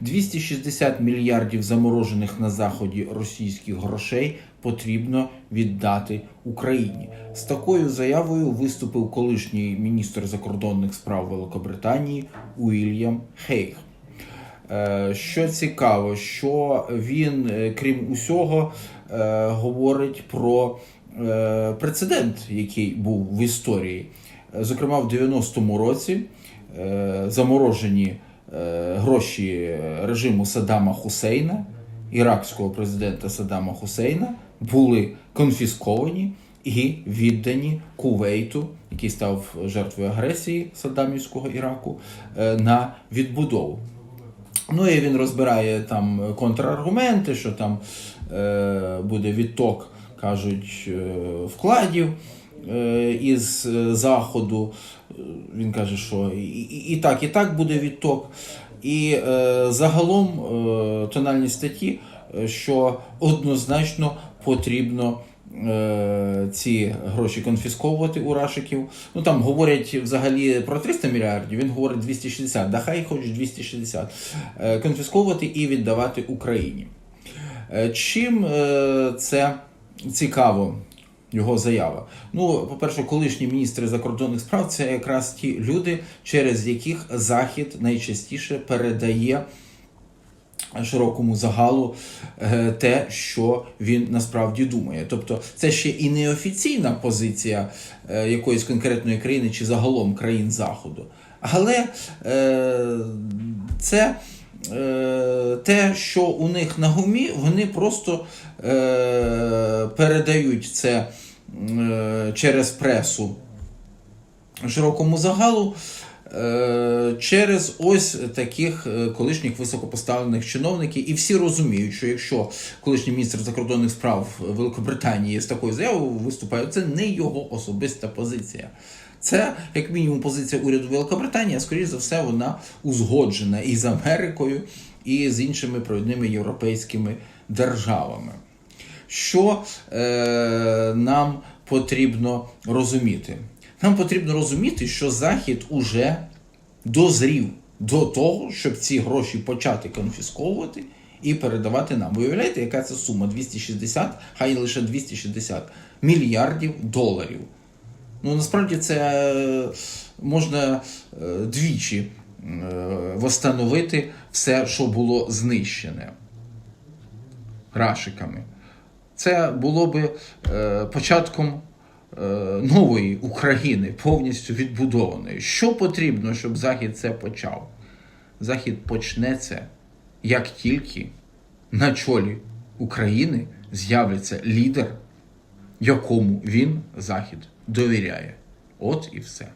260 мільярдів заморожених на заході російських грошей потрібно віддати Україні. З такою заявою виступив колишній міністр закордонних справ Великобританії Уільям Хейг. Е, Що цікаво, що він, е, крім усього, е, говорить про прецедент, який був в історії. Зокрема, в 90-му році заморожені гроші режиму Саддама Хусейна, іракського президента Саддама Хусейна, були конфісковані і віддані Кувейту, який став жертвою агресії Саддамівського Іраку, е, на відбудову. Ну і він розбирає там контраргументи, що там е, буде відток, кажуть, е, вкладів е, із е, заходу. Е, Він каже, що і, і, так, і так буде відток. І е, загалом е, тональні статті, е, що однозначно потрібно. е, Ці гроші конфісковувати у рашиків. Ну там говорять взагалі про 300 мільярдів, він говорить 260, да хай хоч 260. Е, Конфісковувати і віддавати Україні. Е, Чим е, це цікаво, його заява? Ну, по-перше, колишні міністри закордонних справ це якраз ті люди, через яких Захід найчастіше передає широкому загалу е, те, що він насправді думає. Тобто, це ще і не офіційна позиція е, якоїсь конкретної країни чи загалом країн Заходу. Але е, це те, що у них на гумі, вони просто е, передають це е, через пресу широкому загалу е, через ось таких е, колишніх високопоставлених чиновників. І всі розуміють, що якщо колишній міністр закордонних справ Великобританії з такою заявою виступає, це не його особиста позиція. Це як мінімум позиція уряду Великобританії, а скоріш за все, вона узгоджена і з Америкою, і з іншими провідними європейськими державами. Що е, нам потрібно розуміти? Нам потрібно розуміти, що Захід уже дозрів до того, щоб ці гроші почати конфісковувати і передавати нам. Ви уявляєте, яка це сума? 260, хай лише 260 мільярдів доларів. Ну насправді це е, можна е, двічі е, восстановити все, що було знищене рашиками. Це було би початком нової України, повністю відбудованої. Що потрібно, щоб Захід це почав? Захід почне це, як тільки на чолі України з'явиться лідер, якому він Захід довіряє. От і все.